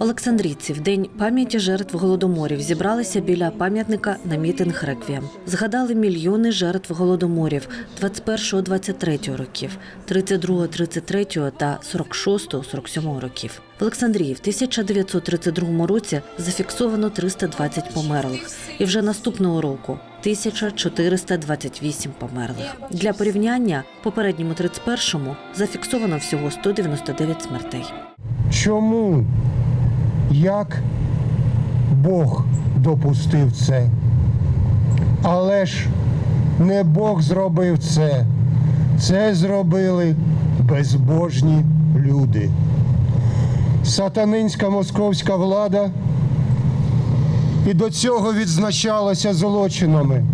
Олександрійці в день пам'яті жертв голодоморів зібралися біля пам'ятника на мітинг реквієм. Згадали мільйони жертв голодоморів 21-23 років, 32-33 та 46-47 років. В Олександрії в 1932 році зафіксовано 320 померлих, і вже наступного року 1428 померлих. Для порівняння попередньому 31-му зафіксовано всього 199 смертей. Чому? Як Бог допустив це? Але ж не Бог зробив це. Це зробили безбожні люди. Сатанинська московська влада і до цього відзначалася злочинами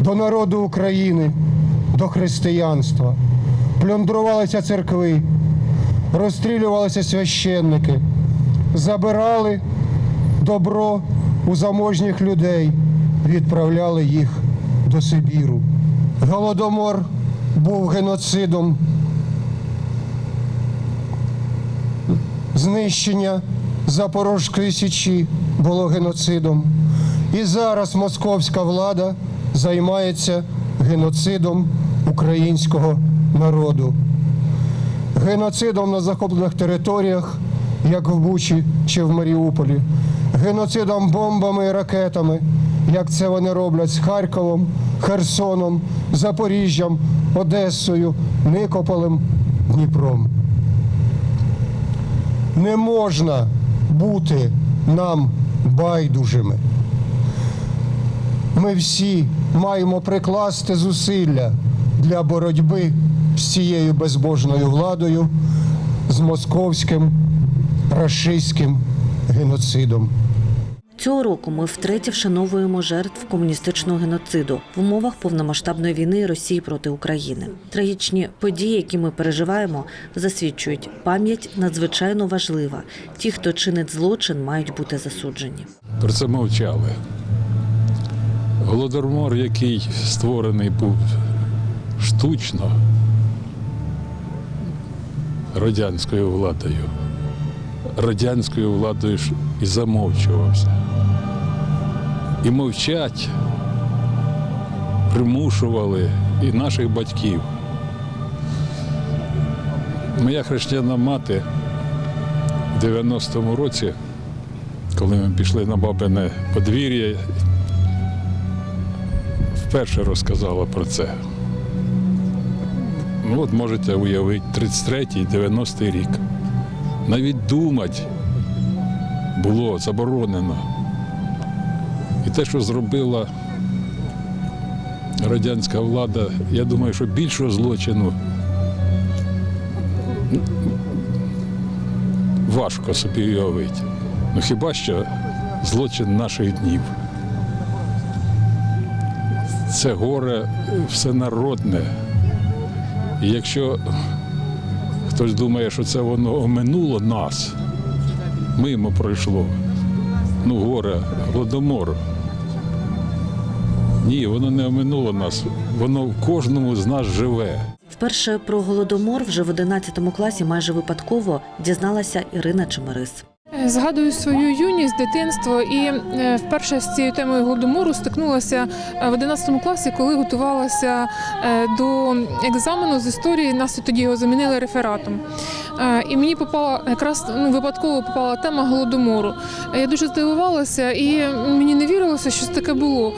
до народу України, до християнства. Плюндрувалися церкви, розстрілювалися священники, забирали добро у заможніх людей, відправляли їх до Сибіру. Голодомор був геноцидом. Знищення Запорожської січі було геноцидом. І зараз московська влада займається геноцидом українського народу геноцидом на захоплених територіях, як в Бучі чи в Маріуполі, геноцидом бомбами і ракетами, як це вони роблять з Харковом, Херсоном, Запоріжжям, Одесою, Никополем, Дніпром. Не можна бути нам байдужими. Ми всі маємо прикласти зусилля для боротьби з цією безбожною владою, з московським рашистським геноцидом. Цього року ми втретє вшановуємо жертв комуністичного геноциду в умовах повномасштабної війни Росії проти України. Трагічні події, які ми переживаємо, засвідчують пам'ять надзвичайно важлива. Ті, хто чинить злочин, мають бути засуджені. Про це мовчали. Голодомор, який створений був штучно радянською владою, радянською владою і замовчувався. І мовчать примушували і наших батьків. Моя хрещена мати в 90-му році коли ми пішли на бабине подвір'я, вперше розказала про це. Ну, от можете уявити, 33-й, 90-й рік. Навіть думати було заборонено. І те, що зробила радянська влада, я думаю, що більшого злочину важко собі уявити. Ну хіба що злочин наших днів? Це горе всенародне. І якщо хтось думає, що це воно оминуло нас, мимо пройшло. Ну, горе, голодомор. Ні, воно не оминуло нас, воно в кожному з нас живе. Вперше про голодомор вже в 11 класі майже випадково дізналася Ірина Чемерис. Згадую свою юність, дитинство, і е, вперше з цією темою голодомору стикнулася е, в 11 класі, коли готувалася е, до екзамену з історії. Нас тоді його замінили рефератом. І мені попала якраз ну, випадково попала тема голодомору. Я дуже здивувалася, і мені не вірилося, що таке було.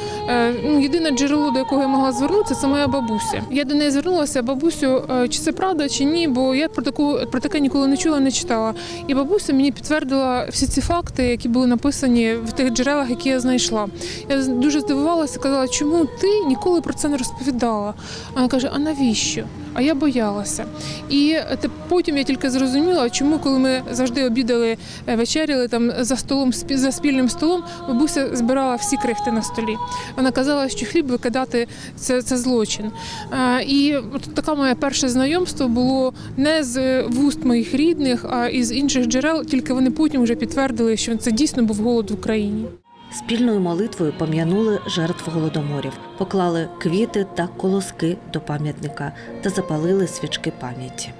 Ну, єдине джерело, до якого я могла звернутися, це моя бабуся. Я до неї звернулася, бабусю, чи це правда, чи ні, бо я про таку про таке ніколи не чула, не читала. І бабуся мені підтвердила всі ці факти, які були написані в тих джерелах, які я знайшла. Я дуже здивувалася, казала, чому ти ніколи про це не розповідала? Вона каже: А навіщо? А я боялася. І е, потім я тільки зрозуміла, чому, коли ми завжди обідали, е, вечеряли там за столом за спільним столом, бабуся збирала всі крихти на столі. Вона казала, що хліб викидати це, це злочин. І от таке моє перше знайомство було не з е, вуст моїх рідних, а із інших джерел, тільки вони потім вже підтвердили, що це дійсно був голод в Україні. Спільною молитвою пам'янули жертв голодоморів, поклали квіти та колоски до пам'ятника та запалили свічки пам'яті.